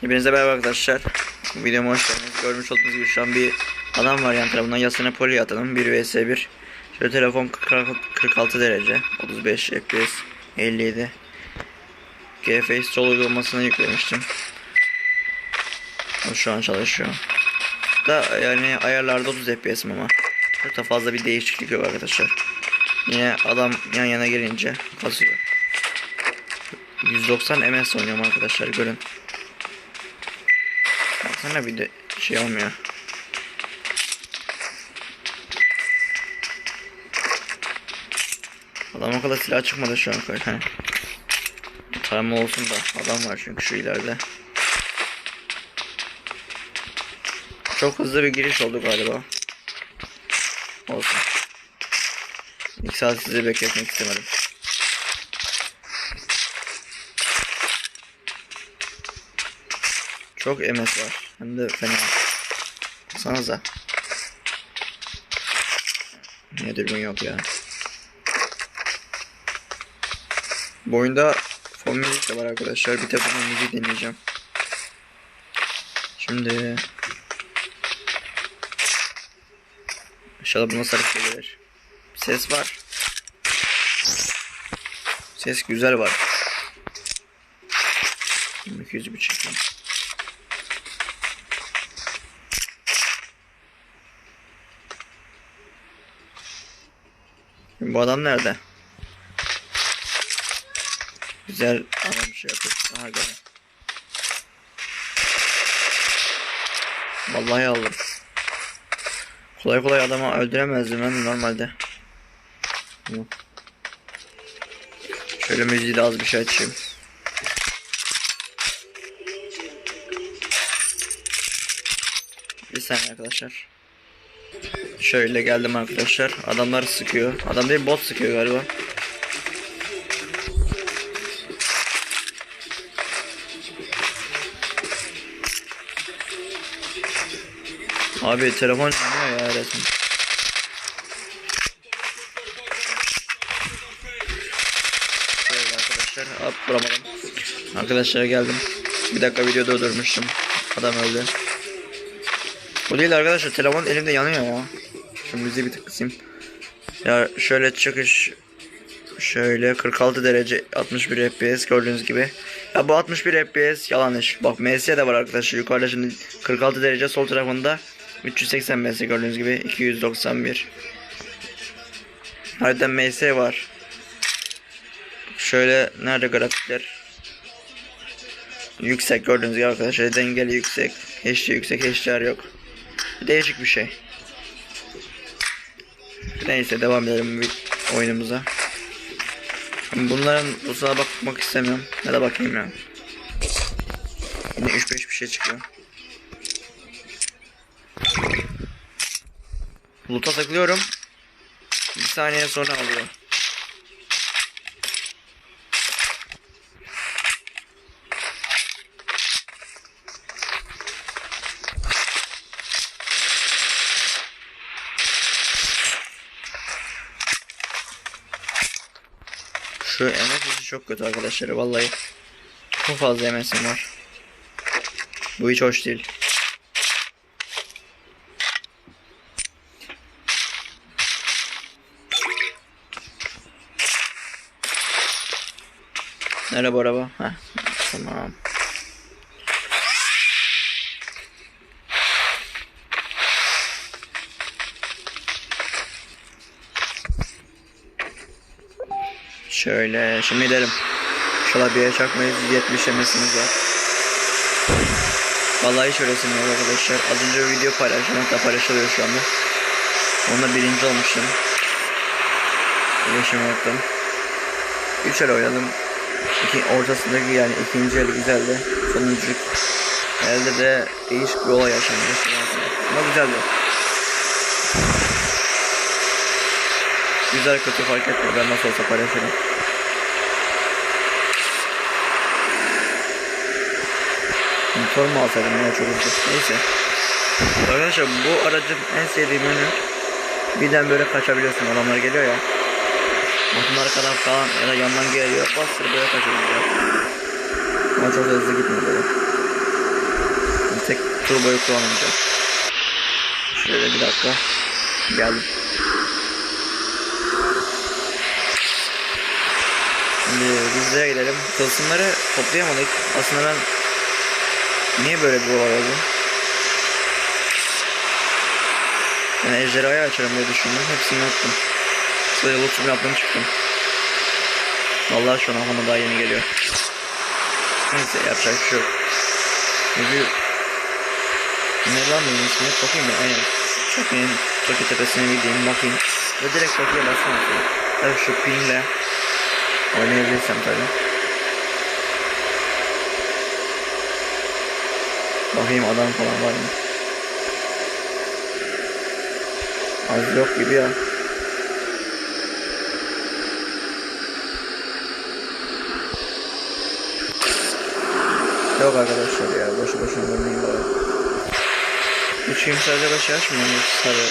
Hepinize merhaba arkadaşlar. Videoma hoş geldiniz. Görmüş olduğunuz gibi şu an bir adam var yan tarafından. Yasına poli atalım. 1 vs 1. Şöyle telefon 40 46 derece. 35 FPS. 57. GFX sol uygulamasını yüklemiştim. O şu an çalışıyor. Da yani ayarlarda 30 FPS ama. Çok da fazla bir değişiklik yok arkadaşlar. Yine adam yan yana gelince kasıyor. 190 ms oynuyorum arkadaşlar görün. Baksana bir de şey olmuyor. Adam akıllı silah çıkmadı şu an. Hani. Tarama olsun da adam var çünkü şu ileride. Çok hızlı bir giriş oldu galiba. Olsun. İlk saat sizi bekletmek istemedim. Çok MS var. Hem de fena. Sanıza. Niye dürbün yok ya? Bu oyunda fon müzik de var arkadaşlar. Bir tek fon müziği deneyeceğim. Şimdi... İnşallah buna sarı şey gelir. Ses var. Ses güzel var. 200 bir çekeyim. Bu adam nerede? Güzel adam bir şey yapıyor. Aha gelin. Vallahi aldım. Kolay kolay adamı öldüremezdim ben normalde. Şöyle müziği de az bir şey açayım. Bir saniye arkadaşlar. Şöyle geldim arkadaşlar. Adamlar sıkıyor. Adam değil bot sıkıyor galiba. Abi telefon yanıyor ya resmen. Şöyle arkadaşlar. Hop vuramadım. Arkadaşlar geldim. Bir dakika video durdurmuştum. Adam öldü. Bu değil arkadaşlar telefon elimde yanıyor ya. Şu müziği bir tık kısayım. Ya şöyle çıkış şöyle 46 derece 61 FPS gördüğünüz gibi. Ya bu 61 FPS yalan iş. Bak MS de var arkadaşlar yukarıda şimdi 46 derece sol tarafında 380 ms gördüğünüz gibi 291. Harbiden ms var. Şöyle nerede grafikler? Yüksek gördüğünüz gibi arkadaşlar dengeli yüksek. HD yüksek HDR yok. Değişik bir şey. Neyse devam edelim bir oyunumuza. Bunların uzuna bakmak istemiyorum. Ya da bakayım ya. Yine 3-5 bir şey çıkıyor. Loot'a takılıyorum. Bir saniye sonra alıyor. Şu işi çok kötü arkadaşlar vallahi. Çok fazla MS'im var. Bu hiç hoş değil. Bu araba? Heh, tamam. Şöyle şimdi gidelim. İnşallah bir yere çakmayız. 70 MS'imiz var. Vallahi hiç arkadaşlar. Az önce bir video paylaştım. Hatta paylaşılıyor şu anda. Onda birinci olmuştum. Ulaşım yaptım. Üç el oynadım. İki, ortasındaki yani ikinci el güzeldi. Sonuncu elde de değişik bir olay yaşandı. Ama güzeldi. Güzel kötü fark etmiyor. Ben nasıl olsa paylaşırım. Motor mu alsaydım ya çok ucuz. Neyse. Arkadaşlar bu aracın en sevdiğim yönü birden böyle kaçabiliyorsun. Adamlar geliyor ya. Motorlar kadar falan ya da yandan geliyor. Bastır böyle kaçabiliyor. Ama çok hızlı gitmiyor böyle. turboyu kullanacağım. Şöyle bir dakika. Geldim. Şimdi bizlere gidelim. Tılsımları toplayamadık. Aslında ben niye böyle bir olay oldu? Ben ejderhayı açarım diye düşündüm. Hepsini yaptım. Sadece lootum yaptım çıktım. Vallahi şu an daha yeni geliyor. Neyse yapacak bir şey yok. Çünkü ne lan benim ismi? Bakayım ben aynen. Toki'nin Toki tepesine gideyim bakayım. Ve direkt Toki'ye basmam. Tabii şu pingle oynayabilirsem tabii. Bakayım adam falan var mı? Az yok gibi ya. Yok arkadaşlar ya boşu boşuna ölmeyin bari. Gün sadece başı açmıyor mu? Sarı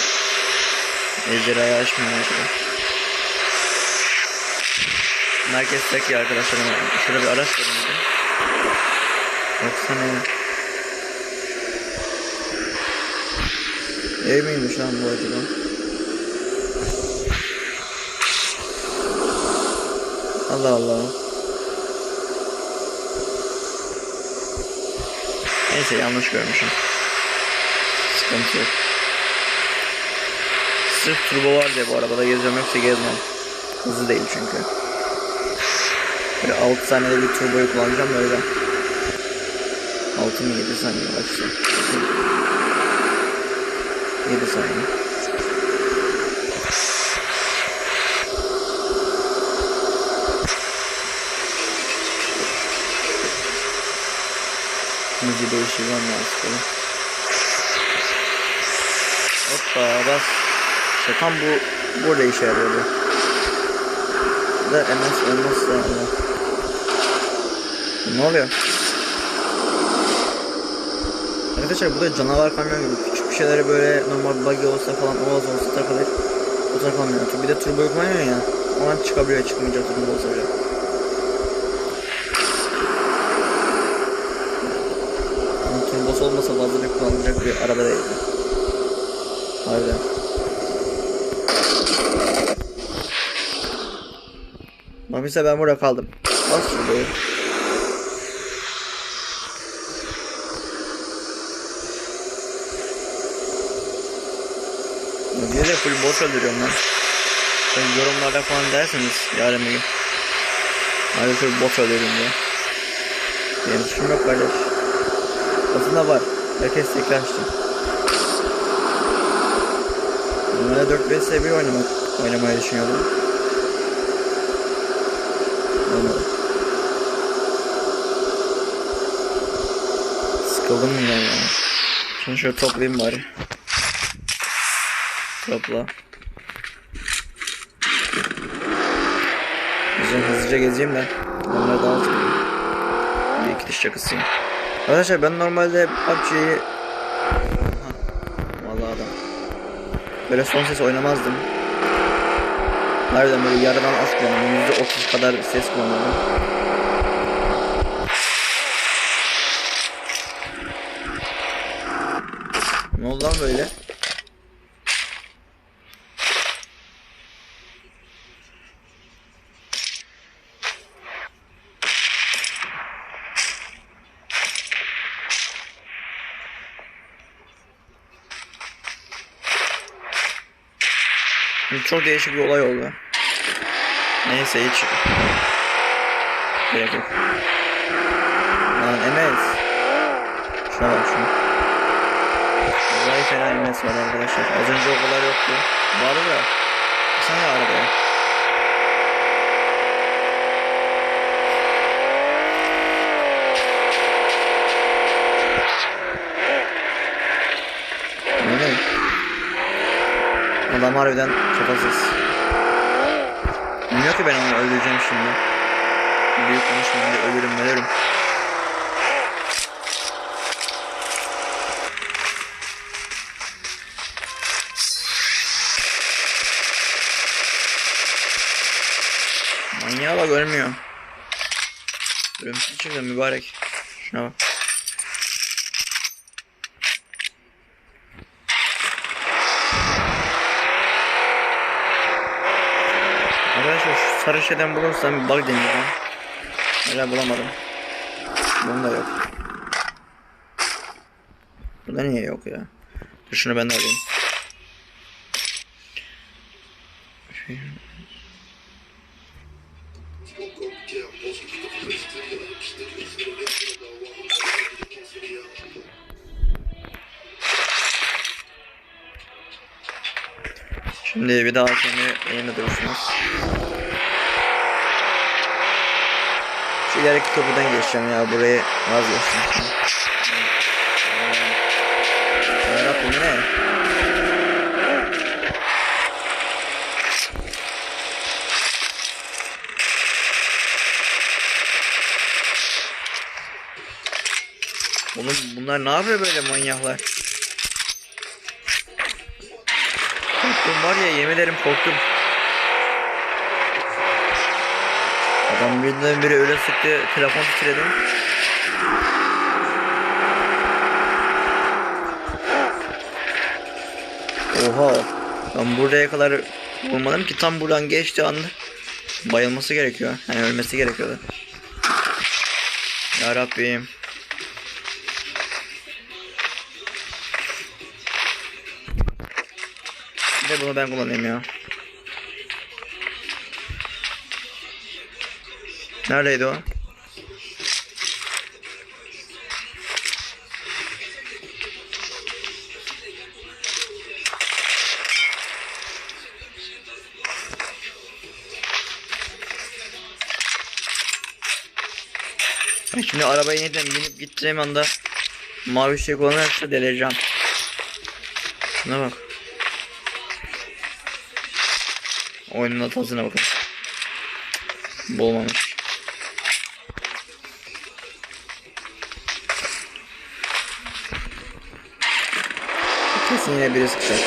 ejderhayı açmıyor arkadaş. Merkez tek ya arkadaşlar. Şurada bir araç mıydı? Baksana Ev miymiş lan bu acaba? Allah Allah. Neyse yanlış görmüşüm. Sıkıntı yok. Sırf turbo var diye bu arabada gezeceğim yoksa gezmem. Hızlı değil çünkü. Böyle 6 saniyede bir turboyu kullanacağım böyle. 6 mı 7 saniye başta. 7 saniye. Müziği değiştirmem lazım. Hoppa bas. İşte tam bu burada işe yarıyordu. Da MS olmazsa Allah. Ne oluyor? Arkadaşlar bu da canavar kamyon gibi şeylere böyle normal buggy olsa falan oğaz olsa takılır. Bu takılmıyor. Bir de turbo kullanıyor ya. O an çıkabiliyor çıkmayacak turbo olsa bile. Ama turbosu olmasa fazla bir kullanılacak bir araba değil. Harbiden. Bak mesela ben burada kaldım. Bas şurayı. Ya Diye de full boş öldürüyorum lan. Ben yorumlarda falan derseniz yarın bir gün. Full boş öldürüyorum diye. Benim suçum yok kardeş. Aslında var. Herkes tekrar açtı. Normalde 4 vs 1 oynamak, oynamayı düşünüyordum. Olmadı. Sıkıldım bundan ya. Şunu şöyle toplayayım bari. Topla. Hızlıca, hızlıca gezeyim de. Onları daha tutayım. Bir iki diş çakısıyım. Arkadaşlar ben normalde PUBG'yi... Vallahi adam. Böyle son ses oynamazdım. Harbiden böyle yarıdan az kullandım. Yüzde otuz kadar ses kullanıyordum. Ne oldu lan böyle? Çok değişik bir olay oldu. Neyse hiç gerek yok. Lan Enes. Şuna bak şuna. Vallahi fena Enes var arkadaşlar. Az önce o kadar yoktu. Vardı da. Sen ya. Adam harbiden kafasız. Bilmiyor ki ben onu öldüreceğim şimdi. Büyük konuşmayınca ölürüm ölürüm. Manyağa bak ölmüyor. Ölümsüz çıktı mübarek. Şuna bak. Sarı şeyden bulursam bir bug deneyeceğim. Hala bulamadım. Bunda yok. Burada niye yok ya? Dur şunu ben de alayım. Şimdi bir daha şimdi yeni duruşumuz. Şu ileriki kapıdan geçeceğim ya burayı vazgeçtim. Bu ne? Oğlum bunlar ne yapıyor böyle manyaklar? Var ya yemin ederim korktum. Adam birden biri öyle sıktı telefon titredi. Oha. Ben buraya kadar vurmadım ki tam buradan geçti anda bayılması gerekiyor. Yani ölmesi gerekiyordu. Ya Rabbim. De bunu ben kullanayım ya. Neredeydi o? Şimdi arabaya yeniden binip gideceğim anda mavi şey kullanırsa delireceğim. Şuna bak. Oyunun hatasına bakın. Bu olmamış. Kesin yine biri sıkacak.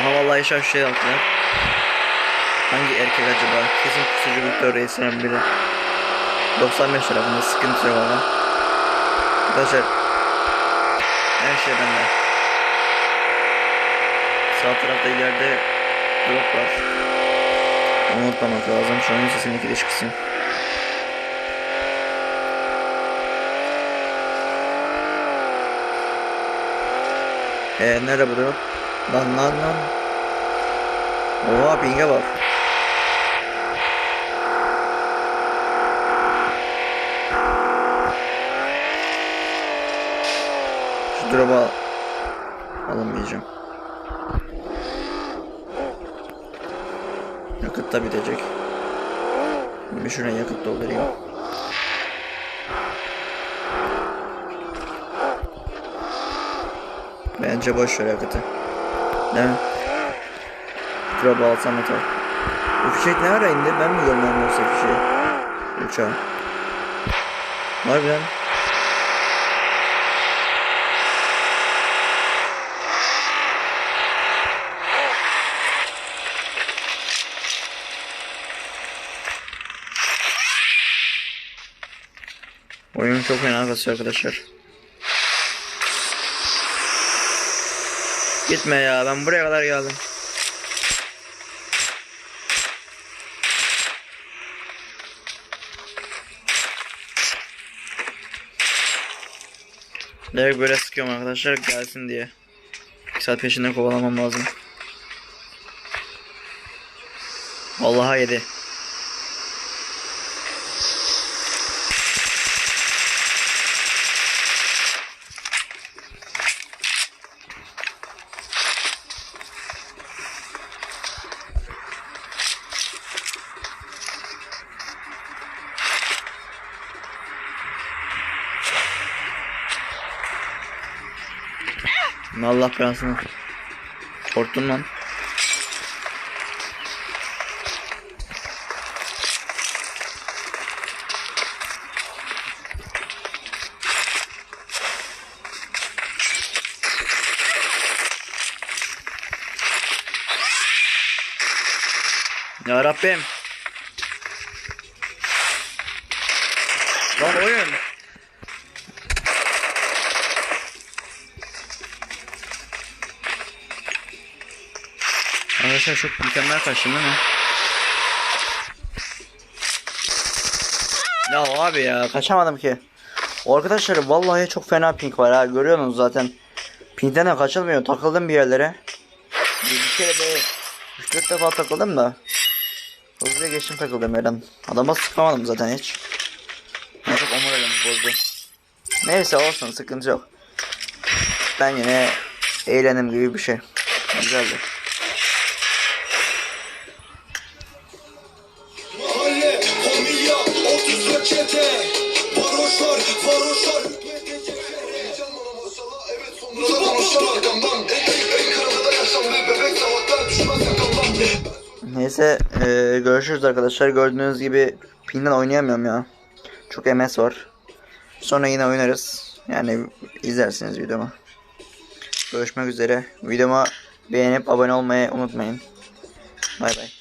Aha vallahi şaş şey yaptılar. Hangi erkek acaba? Kesin pusucu Victor Reis'in biri. 95 tarafında sıkıntı yok ama. Arkadaşlar her şey bende. Sağ tarafta ileride drop var. Onu unutmamak lazım. Şu an sesini iki diş kısayım. Eee nerede bu drop? Lan lan lan. Oha pinge bak. Şu drop'u al. alamayacağım. Yakıt da bitecek. Bir şuraya yakıt doldurayım. Bence boş ver yakıtı. Değil mi? Drop'u alsam yeter. Bu fişek ne ara indi? Ben mi görmem yoksa fişeği? Uçağı. Harbiden. Oyun çok fena kasıyor arkadaşlar. Gitme ya ben buraya kadar geldim. Direkt böyle sıkıyorum arkadaşlar gelsin diye. Bir saat peşinden kovalamam lazım. Vallahi yedi. Allah belasını. Korktun lan. Ya Rabbim. Arkadaşlar çok mükemmel kaçtım değil mi? Ya abi ya kaçamadım ki. Arkadaşlar vallahi çok fena pink var ha görüyorsunuz zaten. Pinkten de kaçılmıyor takıldım bir yerlere. Bir, bir kere böyle 3-4 defa takıldım da. Hızlıca geçtim takıldım yerden. Adama sıkamadım zaten hiç. Ben çok omuralım bozdu. Neyse olsun sıkıntı yok. Ben yine eğlendim gibi bir şey. Güzeldi. 34 çete Varoşlar varoşlar Neyse e, görüşürüz arkadaşlar. Gördüğünüz gibi pinden oynayamıyorum ya. Çok MS var. Sonra yine oynarız. Yani izlersiniz videomu. Görüşmek üzere. Videoma beğenip abone olmayı unutmayın. Bay bay.